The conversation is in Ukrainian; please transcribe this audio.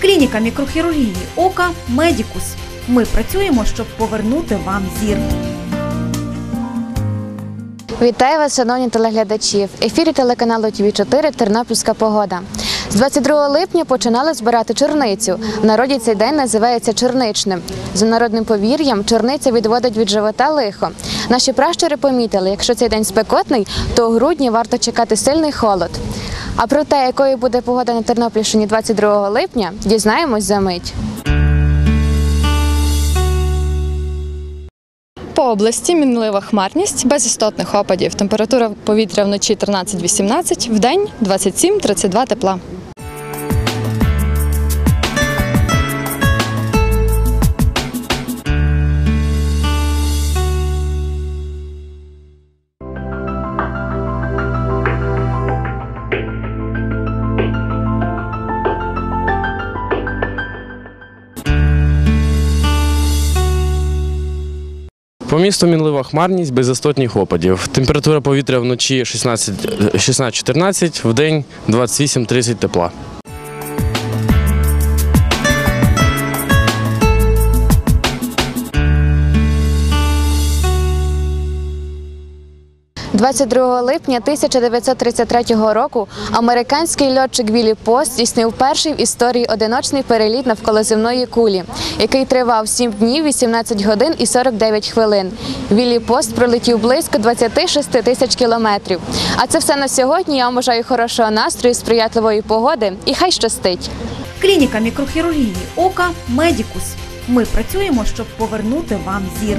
Клініка мікрохірургії ока Медікус. Ми працюємо, щоб повернути вам зір. Вітаю вас, шановні телеглядачі. В ефірі телеканалу ТВ 4 Тернопільська погода. З 22 липня починали збирати чорницю. В народі цей день називається черничним. За народним повір'ям, чорниця відводить від живота лихо. Наші пращури помітили, якщо цей день спекотний, то у грудні варто чекати сильний холод. А про те, якою буде погода на Тернопільщині 22 липня, дізнаємось за мить. По області мінлива хмарність без істотних опадів. Температура повітря вночі 13-18, вдень 27-32 тепла. По місту мінлива хмарність без істотних опадів. Температура повітря вночі 16 16-14, в день 28-30 тепла. – 22 липня 1933 року американський льотчик Віллі Пост здійснив перший в історії одиночний переліт навколо земної кулі, який тривав 7 днів, 18 годин і 49 хвилин. Віллі Пост пролетів близько 26 тисяч кілометрів. А це все на сьогодні. Я вам бажаю хорошого настрою, сприятливої погоди і хай щастить! Клініка мікрохірургії ока Медікус. Ми працюємо, щоб повернути вам зір.